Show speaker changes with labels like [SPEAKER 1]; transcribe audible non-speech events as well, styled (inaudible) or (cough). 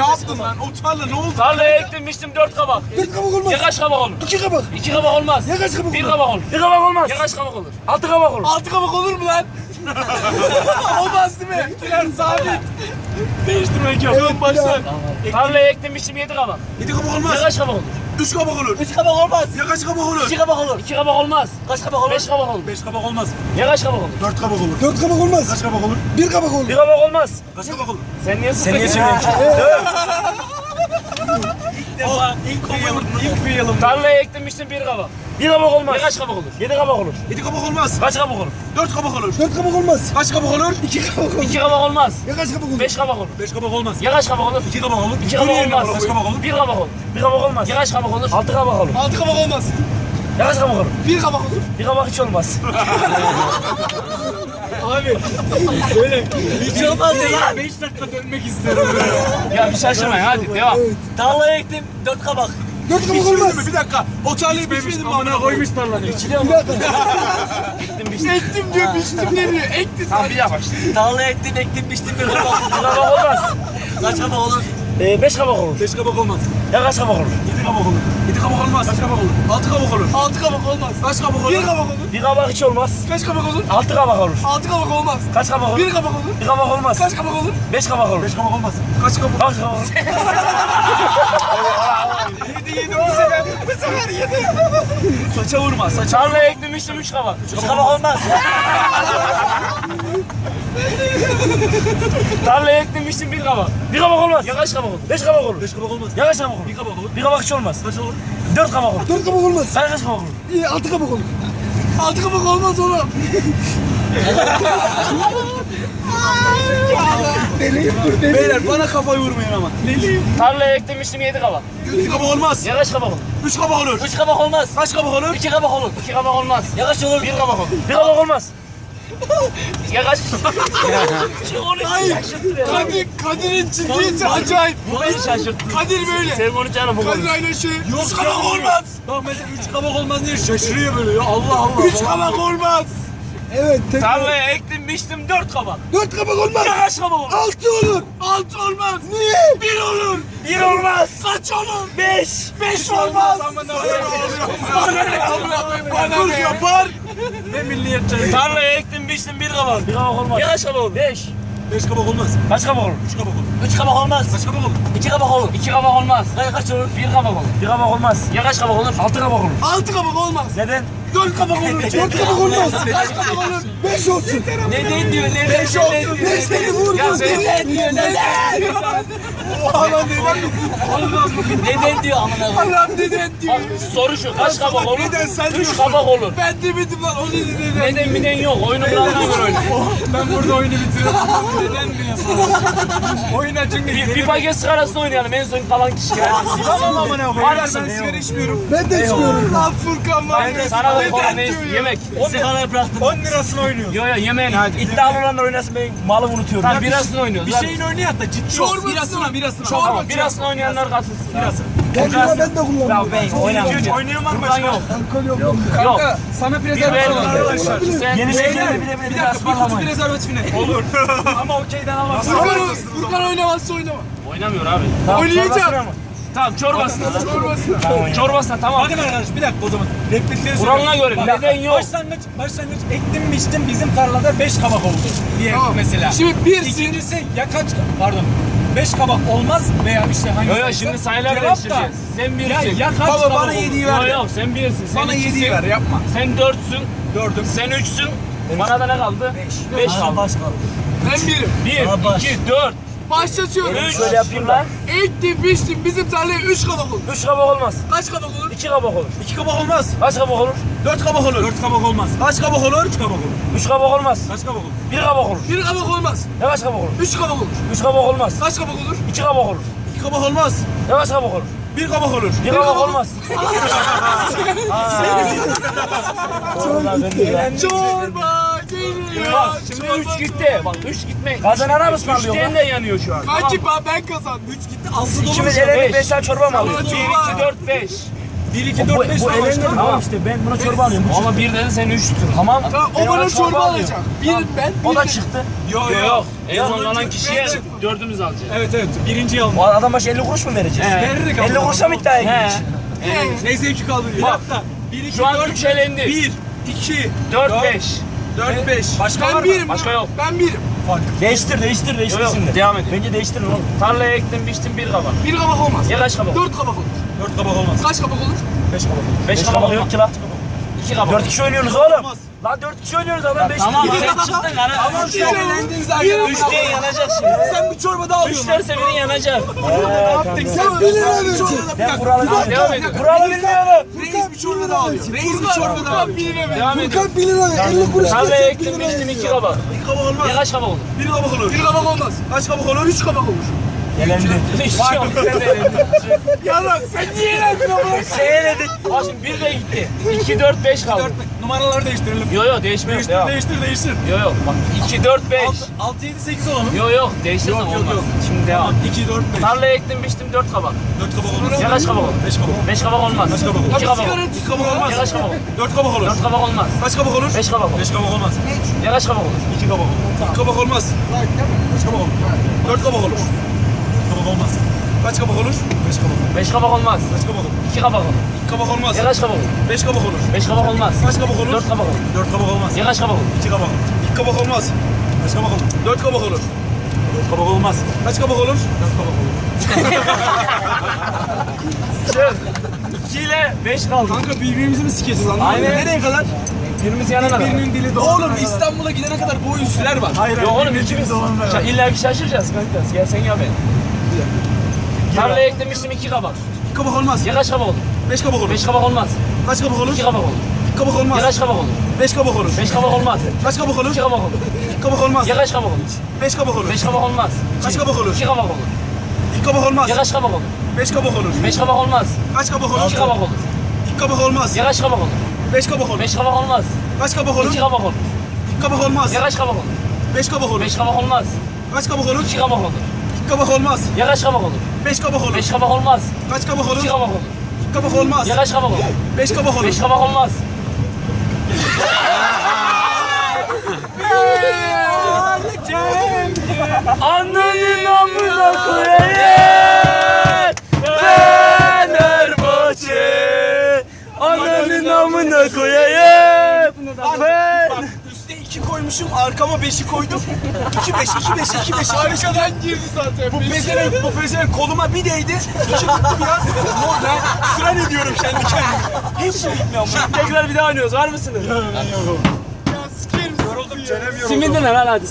[SPEAKER 1] Ne yaptın lan? O tarla ne oldu?
[SPEAKER 2] Tarlaya ektim biçtim dört kabak.
[SPEAKER 3] Dört kabak olmaz.
[SPEAKER 2] Ya kaç kabak olur?
[SPEAKER 3] İki kabak.
[SPEAKER 2] İki kabak olmaz.
[SPEAKER 3] Ya kaç kabak
[SPEAKER 2] Bir
[SPEAKER 3] olur?
[SPEAKER 2] kabak olur.
[SPEAKER 4] Bir kabak olmaz.
[SPEAKER 2] Ya kaç kabak olur?
[SPEAKER 4] Altı kabak olur.
[SPEAKER 1] Altı kabak olur mu lan? (laughs) Olmaz değil mi? Kiler sabit.
[SPEAKER 2] Değiştirmek yok.
[SPEAKER 1] Evet başla.
[SPEAKER 2] Tarlaya ektim biçtim yedi kabak.
[SPEAKER 1] Yedi kabak olmaz.
[SPEAKER 2] Ya kaç kabak olur?
[SPEAKER 1] Üç kabak olur.
[SPEAKER 4] Üç kabak olmaz.
[SPEAKER 1] Ya kaç kabak olur?
[SPEAKER 4] İki kabak olur.
[SPEAKER 2] İki kabak olmaz.
[SPEAKER 4] Kaç kabak olur?
[SPEAKER 2] Beş kabak olur.
[SPEAKER 1] Beş kabak olmaz.
[SPEAKER 2] Ya kaç kabak olur?
[SPEAKER 1] Dört kabak olur.
[SPEAKER 3] Dört kabak olmaz.
[SPEAKER 1] Kaç kabak olur?
[SPEAKER 3] Bir kabak olur.
[SPEAKER 4] Bir kabak olmaz.
[SPEAKER 1] Kaç kabak olur?
[SPEAKER 2] Sen niye
[SPEAKER 4] Sen niye söylüyorsun? (laughs)
[SPEAKER 1] İlk kıyalım. İlk kıyalım.
[SPEAKER 2] Tarlaya ektim bir kabak.
[SPEAKER 4] Bir kabak olmaz.
[SPEAKER 2] Ya kaç kabak olur?
[SPEAKER 4] Yedi kabak olur.
[SPEAKER 1] Yedi kabak olmaz.
[SPEAKER 2] Kaç kabak olur?
[SPEAKER 1] Dört kabak olur.
[SPEAKER 3] Dört kabak olmaz.
[SPEAKER 1] Kaç kabak olur?
[SPEAKER 3] İki kabak olur.
[SPEAKER 2] İki kabak olmaz.
[SPEAKER 3] Ya kaç kabak olur?
[SPEAKER 2] Beş kabak olur.
[SPEAKER 1] Beş kabak olmaz.
[SPEAKER 2] Ya kaç kabak olur?
[SPEAKER 1] İki kabak olur.
[SPEAKER 2] İki kabak olmaz.
[SPEAKER 1] Kaç kabak olur?
[SPEAKER 2] Bir kabak olur.
[SPEAKER 4] Bir kabak olmaz.
[SPEAKER 2] Ya kaç kabak olur?
[SPEAKER 4] Altı kabak olur.
[SPEAKER 1] Altı kabak olmaz.
[SPEAKER 4] Ya kaç kabak olur?
[SPEAKER 1] Bir kabak olur.
[SPEAKER 4] Bir kabak hiç olmaz. (laughs)
[SPEAKER 1] Abi böyle hiç olmaz ya. Beş dakika dönmek böyle.
[SPEAKER 2] Ya bir şaşırmayın hadi devam.
[SPEAKER 4] Tarlaya ektim dört kabak.
[SPEAKER 3] Dört
[SPEAKER 1] Biçmedin
[SPEAKER 3] olmaz.
[SPEAKER 1] mi? Bir dakika. O tarlayı biçmedin mi? Amına koymuş tarlanı.
[SPEAKER 3] Bir dakika.
[SPEAKER 2] Ektim (laughs) biçtim.
[SPEAKER 1] Ektim diyor, biçtim demiyor. Ekti
[SPEAKER 2] Tamam bir daha başla.
[SPEAKER 4] Tarlaya ektim ektim biçtim bir kabak.
[SPEAKER 2] Kabak olmaz.
[SPEAKER 4] Kaç kabak olur? Ee, beş kabak olur.
[SPEAKER 1] Beş kabak olmaz.
[SPEAKER 4] Ya kaç kabak olur?
[SPEAKER 1] Yedi kabak olur. Yedi kabak olmaz. Kaç kabak olur? Altı kabak olur. Altı kabak olmaz. Kaç kabak olur? Bir kabak olur.
[SPEAKER 4] Bir kabak hiç olmaz.
[SPEAKER 1] Kaç kabak olur?
[SPEAKER 4] Altı kabak olur.
[SPEAKER 1] Altı kabak olmaz.
[SPEAKER 4] Kaç kabak olur?
[SPEAKER 1] Bir kabak olur.
[SPEAKER 4] Bir kabak olmaz.
[SPEAKER 1] Kaç kabak olur?
[SPEAKER 4] Beş kabak olur.
[SPEAKER 1] Beş kabak olmaz. Kaç kabak?
[SPEAKER 4] Kaç kabak olur? (laughs)
[SPEAKER 1] Yedi bu sefer. Bu sefer yedi. Saça vurma. Saça.
[SPEAKER 2] Tarlaya ektim biçtim üç kabak.
[SPEAKER 4] Üç kabak olmaz.
[SPEAKER 2] Tarlaya ektim biçtim bir kabak.
[SPEAKER 4] Bir kabak olmaz.
[SPEAKER 2] Ya kaç kabak olur?
[SPEAKER 4] Beş kabak olur.
[SPEAKER 1] Beş kabak olmaz.
[SPEAKER 4] Ya kaç kabak olur?
[SPEAKER 1] Bir kabak olur.
[SPEAKER 4] Bir kabak hiç olmaz.
[SPEAKER 1] Kaç olur?
[SPEAKER 4] Dört kabak olur.
[SPEAKER 3] Dört kabak olmaz.
[SPEAKER 4] Kaç kaç kabak olur?
[SPEAKER 3] İyi, altı kabak olur.
[SPEAKER 1] Altı kabak olmaz oğlum. Beyler bana kafayı vurmayın ama. Deliyim.
[SPEAKER 2] Tarlaya ektim biçtim yedi kabak.
[SPEAKER 1] Bir kabak olmaz.
[SPEAKER 2] Ya kaç kabak olur?
[SPEAKER 1] Üç kabak olur.
[SPEAKER 4] Üç kabak olmaz.
[SPEAKER 1] Kaç kabak olur?
[SPEAKER 4] İki kabak olur.
[SPEAKER 2] İki kabak olmaz.
[SPEAKER 4] Ya kaç olur?
[SPEAKER 2] Bir kabak olur.
[SPEAKER 4] Bir kabak olmaz.
[SPEAKER 2] Ya kaç?
[SPEAKER 1] Hayır. Kadir, Kadir'in ciddiyeti acayip.
[SPEAKER 2] Bu beni şaşırttı.
[SPEAKER 1] Kadir böyle.
[SPEAKER 2] Sen konuşacağını bu
[SPEAKER 1] Kadir aynen şey. Üç kabak olmaz.
[SPEAKER 5] Bak mesela üç kabak olmaz diye şaşırıyor böyle ya Allah Allah.
[SPEAKER 1] Üç kabak olmaz.
[SPEAKER 3] Evet. Tek
[SPEAKER 2] Tarlaya ektim biçtim dört kabak.
[SPEAKER 3] Dört kabak olmaz.
[SPEAKER 2] Ya kaç kabak olur?
[SPEAKER 3] Altı olur.
[SPEAKER 1] Altı olmaz.
[SPEAKER 3] Niye?
[SPEAKER 1] Bir olur.
[SPEAKER 2] Bir olmaz.
[SPEAKER 1] Kaç olur?
[SPEAKER 2] Beş.
[SPEAKER 1] Beş olmaz. Bana ne yapar?
[SPEAKER 5] Ne milliyetçi.
[SPEAKER 2] Tarlaya ektim biçtim bir kabak.
[SPEAKER 4] Bir kabak olmaz.
[SPEAKER 2] Ya kaç kabak olur? Beş.
[SPEAKER 5] Beş kabak olmaz.
[SPEAKER 4] Kaç kabak olur?
[SPEAKER 5] Üç kabak olur.
[SPEAKER 4] Üç kabak olmaz.
[SPEAKER 5] Kaç kabak olur?
[SPEAKER 4] İki kabak olur.
[SPEAKER 2] İki kabak olmaz.
[SPEAKER 4] Kaç kaç olur?
[SPEAKER 2] Bir kabak olur.
[SPEAKER 4] Bir kabak olmaz.
[SPEAKER 2] Ya kaç kabak olur?
[SPEAKER 4] Altı kabak olur.
[SPEAKER 1] Altı kabak olmaz.
[SPEAKER 4] Neden?
[SPEAKER 1] Dört kabak olur.
[SPEAKER 3] Dört kabak olmaz.
[SPEAKER 1] Kaç kabak olur?
[SPEAKER 3] Beş olsun.
[SPEAKER 4] Neden diyor? Neden?
[SPEAKER 1] Beş olsun.
[SPEAKER 3] Beş dedi vur
[SPEAKER 2] Ya sen
[SPEAKER 4] Neden diyor? Neden?
[SPEAKER 1] Allah'ım neden?
[SPEAKER 4] Neden diyor amına koyayım?
[SPEAKER 1] Allah'ım neden diyor.
[SPEAKER 2] soru şu kaç kabak olur?
[SPEAKER 1] Neden sen
[SPEAKER 2] Üç kabak olur.
[SPEAKER 1] Ben demedim lan o dedi neden.
[SPEAKER 2] Neden miden yok. Oyunu göre oyna.
[SPEAKER 5] Ben burada oyunu bitiriyorum. Neden mi yapalım? Oyuna çünkü
[SPEAKER 2] Bir, bir paket sigarasını oynayalım. En son kalan kişi.
[SPEAKER 5] Tamam amına koyayım. Ben sigara içmiyorum.
[SPEAKER 3] Ben de içmiyorum.
[SPEAKER 1] Lan Furkan var.
[SPEAKER 2] Sana da konu
[SPEAKER 1] Neden
[SPEAKER 2] ne
[SPEAKER 1] diyor ya?
[SPEAKER 2] yemek.
[SPEAKER 4] Sigarayı bıraktım.
[SPEAKER 5] 10 lirasını oynuyoruz.
[SPEAKER 2] Yo yo yemeğini hadi.
[SPEAKER 4] İddialı olanlar oynasın ben malımı unutuyorum.
[SPEAKER 2] Tamam birasını oynuyoruz.
[SPEAKER 5] Bir şeyin oynayak da ciddi ol.
[SPEAKER 1] Çorbasına.
[SPEAKER 5] Birasına birasına.
[SPEAKER 1] Çorba.
[SPEAKER 2] Birasını oynayanlar katılsın. Birası.
[SPEAKER 3] Ben de ben de kullanıyorum.
[SPEAKER 4] Ben oynamayacağım.
[SPEAKER 5] Oynayan var mı
[SPEAKER 2] Buradan
[SPEAKER 5] başka?
[SPEAKER 2] yok.
[SPEAKER 3] Alkol yok.
[SPEAKER 2] Yok.
[SPEAKER 5] Sana
[SPEAKER 2] Bir
[SPEAKER 5] prezervatif var arkadaşlar.
[SPEAKER 2] Sen
[SPEAKER 4] Yeni şeyleri bile bile
[SPEAKER 5] bir dakika bir kutu prezervatifine. (laughs) Olur. Ama okeyden almaz.
[SPEAKER 1] Furkan oynamazsa oynama.
[SPEAKER 2] Oynamıyor abi.
[SPEAKER 1] Oynayacağım.
[SPEAKER 2] Tamam çorbasına.
[SPEAKER 1] Çorbasına.
[SPEAKER 2] Çorbasına tamam.
[SPEAKER 5] Bakın arkadaş bir dakika o zaman. Replikleri
[SPEAKER 2] Kuralına
[SPEAKER 5] söyleyeyim.
[SPEAKER 2] göre,
[SPEAKER 5] Bak,
[SPEAKER 2] neden yok?
[SPEAKER 5] Başlangıç, başlangıç ektim biçtim bizim tarlada 5 kabak oldu diye
[SPEAKER 1] Tamam.
[SPEAKER 5] mesela.
[SPEAKER 1] Şimdi birsin.
[SPEAKER 5] İkincisi ya kaç pardon 5 kabak olmaz veya işte hangi
[SPEAKER 2] Yo yo şimdi sayılar değiştireceğiz. Sen
[SPEAKER 5] Ya,
[SPEAKER 2] birsin.
[SPEAKER 5] ya kaç
[SPEAKER 1] Baba, bana yediği ver.
[SPEAKER 2] yo sen birsin. Sen
[SPEAKER 5] Bana yediği ver yapma.
[SPEAKER 2] Sen dörtsün.
[SPEAKER 5] Dördüm.
[SPEAKER 2] Sen üçsün. Bana da ne kaldı? Beş. Beş kaldı.
[SPEAKER 4] baş kaldı.
[SPEAKER 1] Ben birim.
[SPEAKER 2] Bir, iki, dört,
[SPEAKER 1] Başlatıyorum.
[SPEAKER 2] üç.
[SPEAKER 4] Şöyle yapayım lan.
[SPEAKER 1] Ektim biçtim bizim tarlaya üç kabak olur.
[SPEAKER 4] Üç kabak olmaz.
[SPEAKER 1] Kaç kabak olur?
[SPEAKER 4] İki kabak olur.
[SPEAKER 5] 2 kabak olmaz.
[SPEAKER 4] Kaç kabak olur?
[SPEAKER 5] 4 kabak olur. 4 kabak olmaz. Kaç kabak olur? 3 kabak olur.
[SPEAKER 4] Üç kabak olmaz.
[SPEAKER 5] Kaç kabak olur?
[SPEAKER 4] Bir kabak olur.
[SPEAKER 1] Bir kabak olmaz.
[SPEAKER 4] Ne kaç kabak olur?
[SPEAKER 1] Üç kabak olur.
[SPEAKER 4] Üç kabak olmaz.
[SPEAKER 1] Kaç kabak olur?
[SPEAKER 4] İki kabak olur.
[SPEAKER 5] 2 kabak olmaz.
[SPEAKER 4] Ne kaç kabak olur?
[SPEAKER 5] 1 kabak olur.
[SPEAKER 4] Bir kabak olmaz. (laughs)
[SPEAKER 1] Çorba geliyor.
[SPEAKER 2] Bak şimdi
[SPEAKER 1] Çorba
[SPEAKER 2] üç gitti. Bak üç gitme.
[SPEAKER 4] Kazanana mı ısmarlıyor
[SPEAKER 2] tane
[SPEAKER 4] lan?
[SPEAKER 2] de yanıyor şu an.
[SPEAKER 1] Kanki ben, ben kazandım.
[SPEAKER 5] Üç gitti. Altı dolu.
[SPEAKER 4] İkimiz bir beş tane çorba mı alıyoruz?
[SPEAKER 2] Bir, iki, dört, beş.
[SPEAKER 5] 1, 2,
[SPEAKER 4] Bu,
[SPEAKER 5] 4, 5
[SPEAKER 4] bu
[SPEAKER 5] başka.
[SPEAKER 4] tamam işte ben buna çorba alıyorum. Bu
[SPEAKER 2] Ama bir dedin sen üç tuttun.
[SPEAKER 4] Tamam.
[SPEAKER 1] Tamam, o bana çorba alacak. Bir ben,
[SPEAKER 4] O
[SPEAKER 1] bir
[SPEAKER 4] da
[SPEAKER 1] de-
[SPEAKER 4] çıktı.
[SPEAKER 5] Yok
[SPEAKER 2] Yok. En son alan kişiye dördümüz alacağız.
[SPEAKER 5] Evet evet. Birinciyi aldım.
[SPEAKER 4] O adam başı 50 kuruş mu vereceğiz?
[SPEAKER 5] Verdik
[SPEAKER 4] 50 kuruşa mı iddiaya giriyorsun?
[SPEAKER 5] Neyse 2 kaldı. Bir
[SPEAKER 2] Bak.
[SPEAKER 5] dakika. 1, 2,
[SPEAKER 2] Şu an
[SPEAKER 5] 4,
[SPEAKER 2] üç elendi.
[SPEAKER 5] 1, 2,
[SPEAKER 2] 4 5.
[SPEAKER 5] 4, 5. Başka var
[SPEAKER 1] Ben
[SPEAKER 5] mı?
[SPEAKER 1] birim.
[SPEAKER 2] Başka yok.
[SPEAKER 1] Ben birim.
[SPEAKER 4] Değiştir değiştir değiştir
[SPEAKER 2] Yok, yok,
[SPEAKER 4] şimdi.
[SPEAKER 2] devam edin.
[SPEAKER 4] Bence değiştirin oğlum.
[SPEAKER 2] Tarlaya ektim biçtim bir kabak.
[SPEAKER 1] Bir kabak olmaz.
[SPEAKER 2] Ya kaç kabak?
[SPEAKER 1] Dört kabak olur.
[SPEAKER 5] 4 kabak olmaz.
[SPEAKER 1] Kaç kabak olur?
[SPEAKER 5] 5 kabak olur.
[SPEAKER 2] 5
[SPEAKER 4] 5
[SPEAKER 2] kabak
[SPEAKER 4] kabak
[SPEAKER 2] yok.
[SPEAKER 4] yok ki lan.
[SPEAKER 2] 2 kabak.
[SPEAKER 4] 4 kişi oynuyorsunuz oğlum.
[SPEAKER 5] Olmaz.
[SPEAKER 4] Lan 4 kişi oynuyoruz adam 5
[SPEAKER 2] Tamam
[SPEAKER 4] kişi.
[SPEAKER 2] sen çıktın (laughs) lan.
[SPEAKER 1] Tamam sen elendin zaten.
[SPEAKER 2] Üç diye yanacak şimdi.
[SPEAKER 5] Sen bir çorba daha
[SPEAKER 2] Üç
[SPEAKER 5] alıyorsun.
[SPEAKER 2] derse biri yanacak.
[SPEAKER 3] Sen 1 lira vereceksin.
[SPEAKER 4] Ben kuralı
[SPEAKER 2] Devam edin.
[SPEAKER 4] Kuralı bilmiyorum.
[SPEAKER 1] Reis bir çorba daha alıyor. Reis bir çorba daha alıyor. Bir.
[SPEAKER 2] Devam.
[SPEAKER 3] Furkan 1 lira ver. 50 kuruş 1
[SPEAKER 2] ektim
[SPEAKER 3] ver.
[SPEAKER 2] 2 kabak.
[SPEAKER 5] 2 kabak olmaz.
[SPEAKER 2] Ya kaç kabak olur?
[SPEAKER 5] 1 kabak olur.
[SPEAKER 1] Bir kabak olmaz.
[SPEAKER 5] Kaç kabak olur?
[SPEAKER 1] Üç kabak olur.
[SPEAKER 4] Elendi.
[SPEAKER 2] Hiç yok. Sen de elendin.
[SPEAKER 1] Yalan sen niye elendin ama?
[SPEAKER 2] Şey eledik. Bak şimdi 1 de gitti. 2 4 5 kaldı.
[SPEAKER 5] 4, numaraları değiştirelim.
[SPEAKER 2] Yo yo değişmiyor.
[SPEAKER 5] Değiştir,
[SPEAKER 2] Devam.
[SPEAKER 5] değiştir, değiştir.
[SPEAKER 2] Yo yo. Bak 2 4 5.
[SPEAKER 5] 6, 7, 8 olalım.
[SPEAKER 2] Yo yok değiştirsen
[SPEAKER 5] Yok, yok,
[SPEAKER 2] olmaz.
[SPEAKER 5] yok.
[SPEAKER 2] Şimdi devam.
[SPEAKER 5] 2, 4, 5.
[SPEAKER 2] Tarlaya ektim biçtim 4 kabak.
[SPEAKER 5] 4 kabak olmaz.
[SPEAKER 2] Ya kaç kabak olur?
[SPEAKER 5] 5 kabak olur.
[SPEAKER 2] 5 kabak olmaz.
[SPEAKER 5] Kaç kabak olur?
[SPEAKER 2] 2 kabak olur.
[SPEAKER 1] tut.
[SPEAKER 5] 2 kabak olmaz.
[SPEAKER 2] Ya kaç kabak olur?
[SPEAKER 5] 4 kabak olur.
[SPEAKER 2] 4 kabak olmaz.
[SPEAKER 5] Kaç kabak olur?
[SPEAKER 2] 5 kabak olur.
[SPEAKER 5] 5 kabak olmaz.
[SPEAKER 2] Ya kaç kabak olur?
[SPEAKER 5] 2 kabak olur. 2 kabak olmaz. Kaç kabak olur? 4 kabak olur. 4 kabak olmaz. Kaç kabak olur? 5 kabak olur.
[SPEAKER 2] 5 kabak olmaz.
[SPEAKER 5] Kaç kabak olur?
[SPEAKER 2] 2 kabak olur.
[SPEAKER 5] 2 kabak olmaz.
[SPEAKER 2] Ya kaç kabak olur?
[SPEAKER 5] 5 kabak olur.
[SPEAKER 2] 5 kabak olmaz.
[SPEAKER 5] Kaç kabak olur?
[SPEAKER 2] 4 kabak olur.
[SPEAKER 5] 4 kabak olmaz.
[SPEAKER 2] Ya kaç kabak olur?
[SPEAKER 5] 2 kabak. 2 kabak olmaz. Kaç kabak olur? 4 kabak olur. 4 kabak olmaz. Kaç kabak olur? 4 kabak olur.
[SPEAKER 2] 2 ile 5 kaldı.
[SPEAKER 5] Kanka birbirimizi mi sikeceğiz anladın mı?
[SPEAKER 2] Aynen.
[SPEAKER 5] Nereye kadar?
[SPEAKER 2] Birimiz yanına kadar.
[SPEAKER 5] Birinin dili doğru. Oğlum İstanbul'a gidene kadar bu oyun sürer var. Hayır.
[SPEAKER 2] Yok oğlum ikimiz. Şa- İlla ki şaşıracağız kanka. Gel sen ya ben. Tarlaya eklemiştim 2 kabak.
[SPEAKER 5] 2 kabak olmaz.
[SPEAKER 2] Ya kaç kabak olur?
[SPEAKER 5] 5 kabak olur.
[SPEAKER 2] 5 kabak olmaz.
[SPEAKER 5] Kaç kabak olur?
[SPEAKER 2] 2 kabak olur.
[SPEAKER 5] 2 kabak
[SPEAKER 2] Ya
[SPEAKER 5] olmaz.
[SPEAKER 2] kaç kabak olur?
[SPEAKER 5] 5 kabak olur.
[SPEAKER 2] 5 kabak olmaz.
[SPEAKER 5] Kaç kabak olur?
[SPEAKER 2] 2 kabak olur.
[SPEAKER 5] 2 kabak olmaz.
[SPEAKER 2] Ya kaç kabak olur?
[SPEAKER 5] 5 kabak olur.
[SPEAKER 2] 5 kabak olmaz.
[SPEAKER 5] Kaç kabak olur?
[SPEAKER 2] 2 kabak olur.
[SPEAKER 5] 2 kabak olmaz.
[SPEAKER 2] Ya kaç kabak olur?
[SPEAKER 5] 5 kabak olur.
[SPEAKER 2] 5 kabak olmaz.
[SPEAKER 5] Kaç kabak olur?
[SPEAKER 2] 2 kabak olur.
[SPEAKER 5] 2 kabak olmaz.
[SPEAKER 2] Ya kaç kabak olur?
[SPEAKER 5] 5 kabak olur.
[SPEAKER 2] 5 kabak olmaz.
[SPEAKER 5] Kaç kabak olur?
[SPEAKER 2] 2 kabak olur.
[SPEAKER 5] 2 kabak olmaz.
[SPEAKER 2] Ya kaç kabak olur?
[SPEAKER 5] 5 kabak olur.
[SPEAKER 2] 5 kabak olmaz.
[SPEAKER 5] Kaç kabak olur?
[SPEAKER 2] 2 kabak olur.
[SPEAKER 5] 2 kabak olmaz.
[SPEAKER 2] Ya kaç kabak olur?
[SPEAKER 5] 5 kabak olur.
[SPEAKER 2] 5 kabak olmaz.
[SPEAKER 5] Kaç kabak olur?
[SPEAKER 2] 2 kabak olur.
[SPEAKER 5] 2 kabak olmaz.
[SPEAKER 2] Ya kaç kabak olur?
[SPEAKER 5] 5 kabak olur.
[SPEAKER 2] 5 kabak olmaz. (laughs) Annenin amına koyayım. Amına koyayım.
[SPEAKER 5] Bak üstte 2 koymuşum arkama 5'i koydum. 2 5 2 5 2 5
[SPEAKER 1] Arkadan girdi zaten.
[SPEAKER 5] Bu pezevenk bu pezevenk koluma bir değdi. Çıktım ya. Mor ben sıra ne diyorum kendi kendime. Hep bu gitmiyor ama.
[SPEAKER 2] Tekrar bir daha oynuyoruz. Var mısınız?
[SPEAKER 1] Ya sikerim.
[SPEAKER 5] Yoruldum çenem yoruldu.
[SPEAKER 2] Simidin lan hadi.